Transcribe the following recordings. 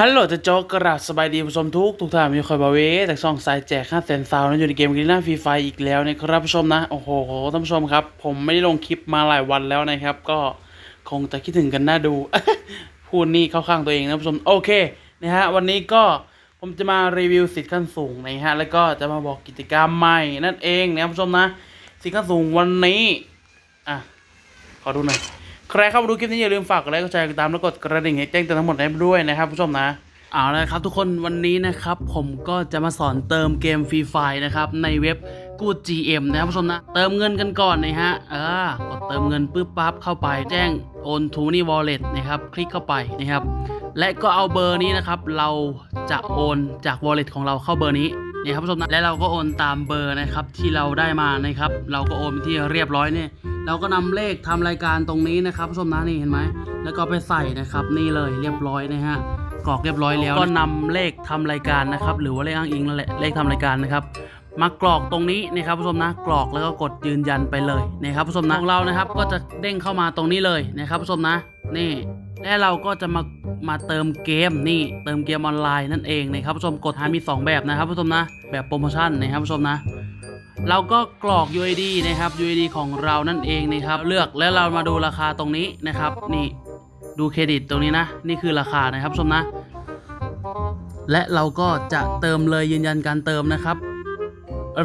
ฮัลโหลจะโจ๊กกระดสบายดีผู้ชมทุกทุกท่านมีคอยบาเวแต่ช่องสายแจกค่าแสนซาวน์นั้นอยู่ในเกมกรีน่าฟรีไฟอีกแล้วนะครับผู้ชมนะ โอ้โหท่านผู้ชมครับ ผมไม่ได้ลงคลิปมาหลายวันแล้วนะครับ ก็คงจะคิดถึงกันน่าดู พูดนี่เข้าข้างตัวเองนะผู้ชม โอเคนะฮะวันนี้ก็ผมจะมารีวิวสิทธิ์ขั้นสูงนะฮะแล้วก็จะมาบอกกิจกรรมใหม่นั่นเองนะผู้ชมนะ สิทธิ์ขั้นสูงวันนี้อะขอดูหน่อย ใครเข้ามาดูคลิปนี้อย่าลืมฝากกดไลค์กดแชร์กดติดตามแล้วกดกระดิ่งให้แจ้งเตือนทั้งหมดให้ด้วยนะครับผู้ชมนะเอาละครับทุกคนวันนี้นะครับผมก็จะมาสอนเติมเกมฟรีไฟนะครับในเว็บกูด GM นะครับผู้ชมนะ เติมเงินกันก่อนนะฮะเออกดเติมเงินปุ๊บปั๊บเข้าไป แจ้งโอนทูนี่วอลเล็ตนะครับคลิกเข้าไปนะครับ และก็เอาเบอร์นี้นะครับ เราจะโอนจาก wallet ของเราเข้าเบอร์นี้นะครับผู้ชมนะและเราก็โอนตามเบอร์นะครับที่เราได้มานะครับ เราก็โอนไปที่เรียบร้อยเนี่ย เราก็นำเลขทำรายการตรงนี้นะครับผู้ชมนะนี่เห็นไหมแล้วก็ไปใส่นะครับนี่เลยเรียบร้อยนะฮะกรอกเรียบร้อยแล้วก็นำเลขทำรายการนะครับ หรือว่าเลขอ้างอิงนั่นแหละเลขทำรายการนะครับมากรอกตรงนี้นะครับผู้ชมนะกรอกแล้วก็กดยืนยันไปเลยนะครับผู้ชมนะของเรานะครับ ก็จะเด้งเข้ามาตรงนี้เลยนะครับผู้ชมนะนี่และเราก็จะมามาเติมเกมนี่เติมเกมออนไลน์นั่นเองนะครับผู้ชมกดหามี 2 แบบนะครับผู้ชมนะ แบบโปรโมชั่นนะครับผู้ชมนะ เราก็กรอก UID นะครับ UID ของเรานั่นเองนะครับ เลือกแล้วเรามาดูราคาตรงนี้นะครับ นี่ดูเครดิตตรงนี้นะ นี่คือราคานะครับชมนะ และเราก็จะเติมเลยยืนยันการเติมนะครับ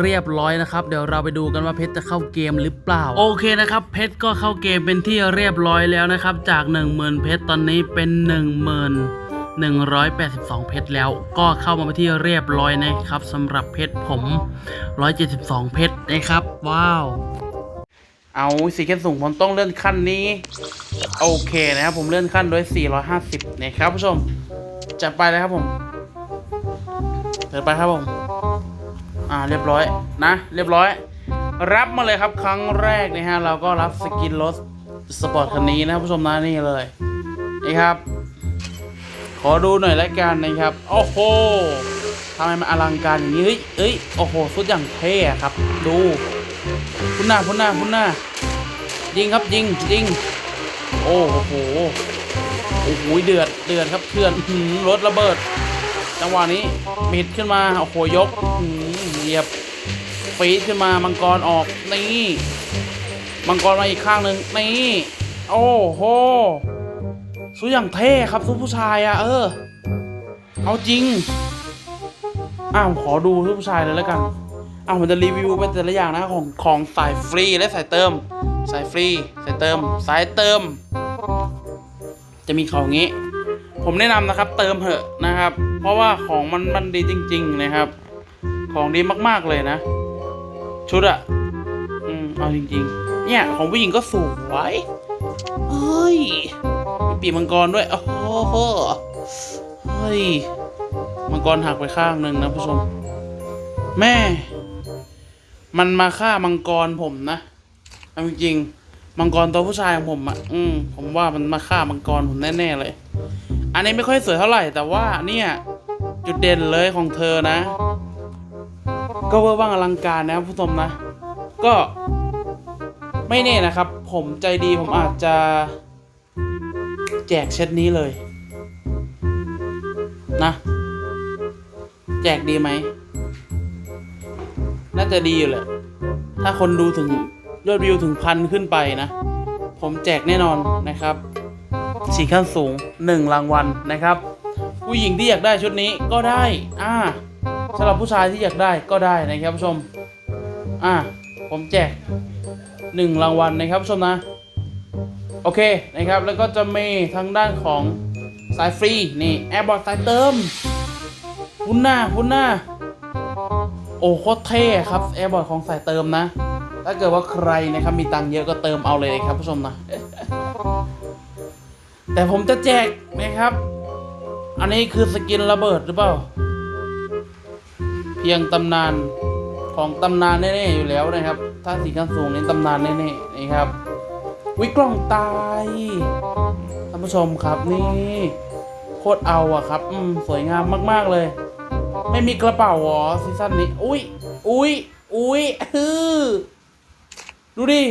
เรียบร้อยนะครับ เดี๋ยวเราไปดูกันว่าเพชรจะเข้าเกมหรือเปล่า โอเคนะครับ เพชรก็เข้าเกมเป็นที่เรียบร้อยแล้วนะครับ จาก 10,000 เพชรตอนนี้เป็น 10,000 182 เพชรแล้วก็เข้ามาเป็นที่เรียบร้อยนะครับสำหรับเพชรผม 172 เพชรนะครับ ว้าว เอาสีขั้นสูงผมต้องเลื่อนขั้นนี้ โอเคนะครับผมเลื่อนขั้นด้วย 450 นะครับผู้ชมจัดไปเลยครับผมเดินไปครับผมอ่าเรียบร้อยนะ เรียบร้อย รับมาเลยครับครั้งแรกนะฮะเราก็รับสกินรถสปอร์ตคันนี้นะครับผู้ชมนะนี่เลยนี่ครับ ขอดูหน่อยละกันนะครับ โอ้โหทำไมมันอลังการอย่างนี้ เฮ้ยเอ้ย โอ้โห สุดอย่างเท่ครับ ดู คุณหน้าคุณหน้าคุณหน้า ยิงครับยิงยิง โอ้โห โอ้โห เดือด เดือดครับเพื่อนรถระเบิด จังหวะนี้มิดขึ้นมา โอ้โห ยกเหยียบฟีดขึ้นมา มังกรออก นี่ มังกรมาอีกข้างหนึ่งนี่ โอ้โห สู้อย่างเท่ครับสู้ผู้ชายอะเออ เอาจริง อ้าวขอดูสู้ผู้ชายเลยแล้วกัน อ้าวมันจะรีวิวเป็นแต่ละอย่างนะของของสายฟรีและสายเติม สายฟรีสายเติม สายเติม จะมีของงี้ ผมแนะนำนะครับ เติมเหอะนะครับ เพราะว่าของมันมันดีจริง ๆ นะครับ ของดีมากๆเลยนะ ชุดอะอืมเอาจริง ๆ เนี่ยของผู้หญิงก็สวย เฮ้ยมีปีมังกรด้วย โอ้โหเฮ้ย มังกรหักไปข้างหนึ่งนะผู้ชม แม่ มันมาฆ่ามังกรผมนะเอาจริงมังกรตัวผู้ชายของผมอะ่ะ อืม ผมว่ามันมาฆ่ามังกรผมแน่ๆเลย อันนี้ไม่ค่อยสวยเท่าไหร่ แต่ว่าเนี่ย จุดเด่นเลยของเธอนะ ก็เวอร์ว่างอลังการนะผู้ชมนะ ก็ไม่แน่นะครับ ผมใจดีผมอาจจะแจกเซตนี้เลย นะ แจกดีไหม น่าจะดีอยู่แหละ ถ้าคนดูถึงยอดวิวถึงพันขึ้นไปนะ ผมแจกแน่นอนนะครับสีขั้นสูงหนึ่งรางวัลนะครับ ผู้หญิงที่อยากได้ชุดนี้ก็ได้อ่าสำหรับผู้ชายที่อยากได้ก็ได้นะครับผู้ชม อ่า ผมแจก หนึ่งรางวัลนะครับผู้ชมนะ โอเคนะครับ แล้วก็จะมีทางด้านของสายฟรีนี่แอร์บอร์ดสายเติมคุณหน้าคุณหน้า โอ้โคตรเท่ครับแอร์บอร์ดของสายเติมนะ ถ้าเกิดว่าใครนะครับมีตังค์เยอะก็เติมเอาเลยครับผู้ชมนะ แต่ผมจะแจกนะครับ อันนี้คือสกินระเบิดหรือเปล่า เพียงตำนานของตำนานแน่ๆอยู่แล้วนะครับาสีกันสูงนี่ตำนานแน่ๆนะครับวิกล่องตายท่านผู้ชมครับนี่โคตรเอาอะครับอืมสวยงามมากๆเลย ไม่มีกระเป๋าหรอซีซั่นนี้ อุ้ยอุ้ยอุ้ยฮือดูดิ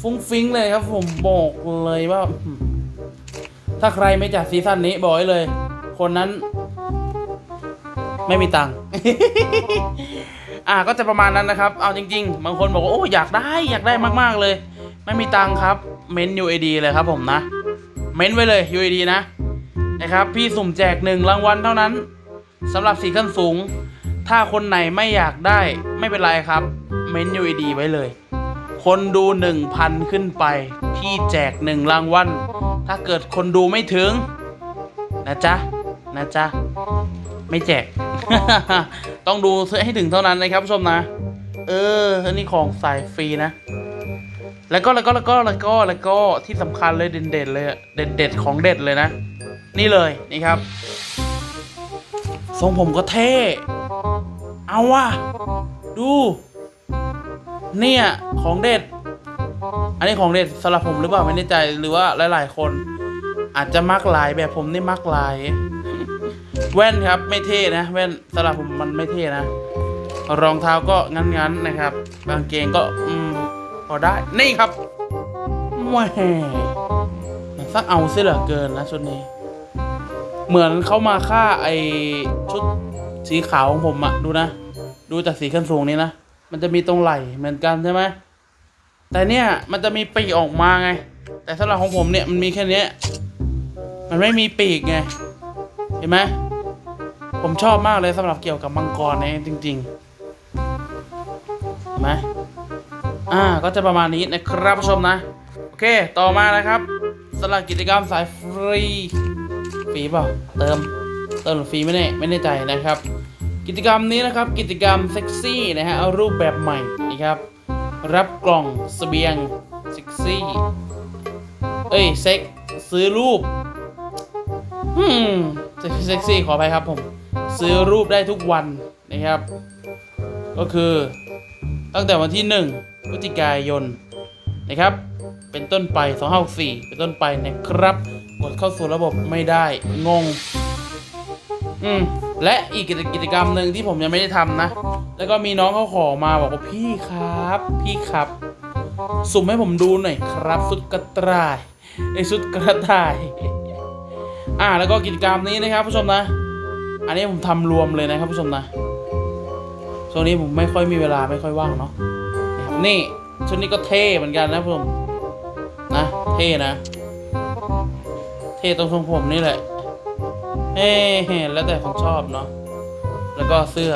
ฟุ้งฟิ้งเลยครับผมบอกเลยว่า ถ้าใครไม่จัดซีซั่นนี้บอกไว้เลย คนนั้น ไม่มีตังค์ อ่าก็จะประมาณนั้นนะครับ เอาจริง ๆ บางคนบอกว่าโอ้อยากได้อยากได้มากๆเลย ไม่มีตังค์ครับ เม้น UAD เลยครับผมนะ เม้นไว้เลย UAD นะนะครับ พี่สุ่มแจกหนึ่งรางวัลเท่านั้นสำหรับสีขั้นสูง ถ้าคนไหนไม่อยากได้ไม่เป็นไรครับ เม้น UAD ไว้เลย คนดู 1,000 ขึ้นไป พี่แจกหนึ่งรางวัลถ้าเกิดคนดูไม่ถึง นะจ๊ะนะจ๊ะ ไม่แจก ต้องดูให้ถึงเท่านั้นนะครับผู้ชมนะ เอออันนี้ของสายฟรีนะ แล้วก็แล้วก็แล้วก็แล้วก็แล้วก็ที่สำคัญเลยเด่นๆเลยอะเด็ดๆของเด็ดเลยนะ นี่เลยนี่ครับ ทรงผมก็เท่ เอาว่ะ ดู เนี่ยของเด็ด อันนี้ของเด็ดสำหรับผมหรือเปล่าไม่แน่ใจหรือว่าหลาย ๆ คน อาจจะมักลายแบบผมนี่มักลาย แว่นครับไม่เท่นะ แว่นสำหรับผมมันไม่เท่นะ รองเท้าก็งั้นๆนะครับกางเกงก็อืมพอได้นี่ครับแหมสักเอาซิเหลือเกินนะชุดนี้ เหมือนเขามาฆ่าไอชุดสีขาวของผมอะดูนะ ดูจากสีขั้นสูงนี้นะ มันจะมีตรงไหล่เหมือนกันใช่ไหมแต่เนี่ยมันจะมีปีกออกมาไง แต่สำหรับของผมเนี่ยมันมีแค่นี้มันไม่มีปีกไง เห็นไหม ผมชอบมากเลยสำหรับเกี่ยวกับมังกรเนี่ยจริงๆเห็นไหมอ่าก็จะประมาณนี้นะครับผู้ชมนะ โอเคต่อมานะครับสำหรับกิจกรรมสายฟรีฟรีเปล่าเติมเติมฟรีไม่แน่ไม่แน่ใจนะครับ กิจกรรมนี้นะครับกิจกรรมเซ็กซี่นะฮะเอารูปแบบใหม่นะครับรับกล่องเสบียงเซ็กซี่เอ้ยเซ็กซื้อรูปอืมเซ็กซี่ขอไปครับผม ซื้อรูปได้ทุกวันนะครับ ก็คือตั้งแต่วันที่ 1พฤศจิกายนนะครับ เป็นต้นไป 254 เป็นต้นไปนะครับ กดเข้าสู่ระบบไม่ได้ งง อืม และอีกกิจกรรมหนึ่งที่ผมยังไม่ได้ทำนะ แล้วก็มีน้องเขาขอมาบอกว่าพี่ครับ พี่ครับ สุ่มให้ผมดูหน่อยครับสุดกระต่ายในสุดกระต่าย อ่า แล้วก็กิจกรรมนี้นะครับผู้ชมนะ อันนี้ผมทำรวมเลยนะครับผู้ชมนะช่วงนี้ผมไม่ค่อยมีเวลาไม่ค่อยว่างเนาะนี่ชุดนี้ก็เท่เหมือนกันนะผู้ชมนะเท่นะ เท่ตรงทรงผมนี่แหละเฮ้แล้วแต่คนชอบเนาะแล้วก็เสื้อ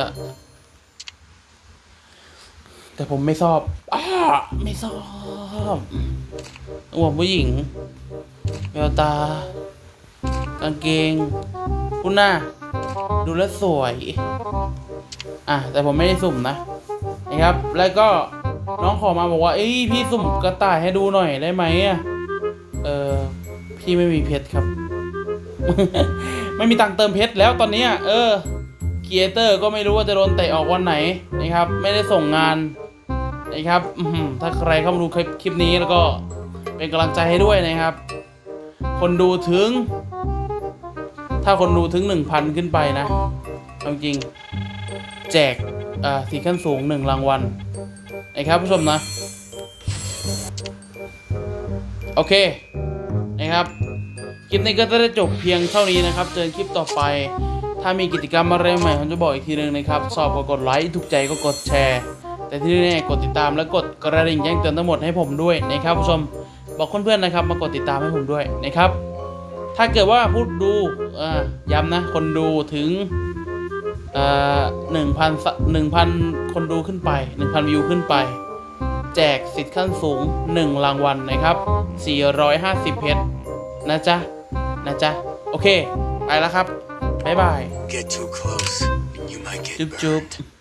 แต่ผมไม่ชอบอ้าไม่ชอบหัวผู้หญิงแววตากางเกงคุณหน้า ดูแลวสวย อะ แต่ผมไม่ได้สุ่มนะ นะครับ แล้วก็น้องขอมาบอกว่า เอ้ยพี่สุ่มกระต่ายให้ดูหน่อยได้ไหมอะ เออ พี่ไม่มีเพชรครับ ไม่มีตังเติมเพชรแล้วตอนนี้เออครีเอเตอร์ก็ไม่รู้ว่าจะโดนเตะออกวันไหนนะครับ ไม่ได้ส่งงานนะครับถ้าใครเข้ามาดูคลคลิปนี้แล้วก็เป็นกำลังใจให้ด้วยนะครับ คนดูถึง ถ้าคนดูถึงหนึ่งพันขึ้นไปนะเอาจริง แจกอ่าสีขั้นสูงหนึ่งรางวัลนะครับผู้ชมนะ โอเคนะครับ คลิปนี้ก็จะได้จบเพียงเท่านี้นะครับ เจอกันคลิปต่อไป ถ้ามีกิจกรรมอะไรใหม่ผมจะบอกอีกทีนึงนะครับชอบก็กดไลค์ถูกใจก็กดแชร์ แต่ที่แน่กดติดตามและกดกระดิ่งแจ้งเตือนทั้งหมดให้ผมด้วยนะครับผู้ชมบอกเพื่อนๆนะครับ มากดติดตามให้ผมด้วยนะครับ ถ้าเกิดว่าพูดดูอ่าย้ำนะ คนดูถึงหนึ่งพันหนึ่งพันคนดูขึ้นไปหนึ่งพันวิวขึ้นไป แจกสิทธิ์ขั้นสูง1รางวัลนะครับ450เพชรนะจ๊ะ นะจ๊ะ โอเค ไปแล้วครับ บ๊ายบาย Get too close, you might get จุ๊บจุ๊บ burned.